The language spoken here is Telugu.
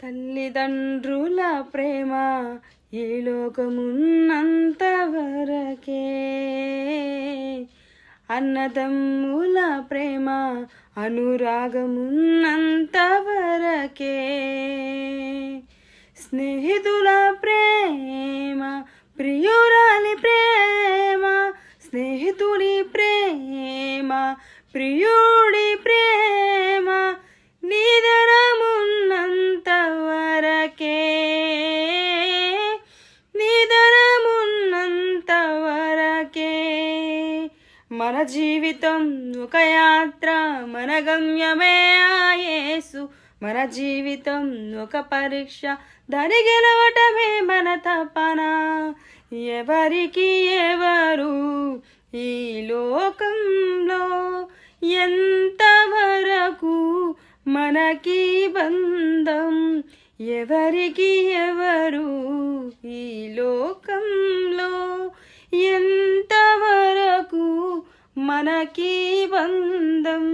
తల్లిదండ్రుల ప్రేమ ఈ లోకమున్నంత వరకే అన్నదమ్ముల ప్రేమ అనురాగమున్నంత వరకే స్నేహితుల ప్రేమ ప్రియురాలి ప్రేమ స్నేహితుడి ప్రేమ ప్రియుడి ప్రేమ నిదరమున్నంత వరకే మన జీవితం ఒక యాత్ర మన గమ్యమే ఆయేసు మన జీవితం ఒక పరీక్ష దాని గెలవటమే మన తపన. ఎవరికి ఎవరు ఈ లోకంలో ఎంతవరకు మనకి బంధం? ఎవరికి ఎవరు ఈ లోకంలో ఎంతవరకు మనకి బంధం?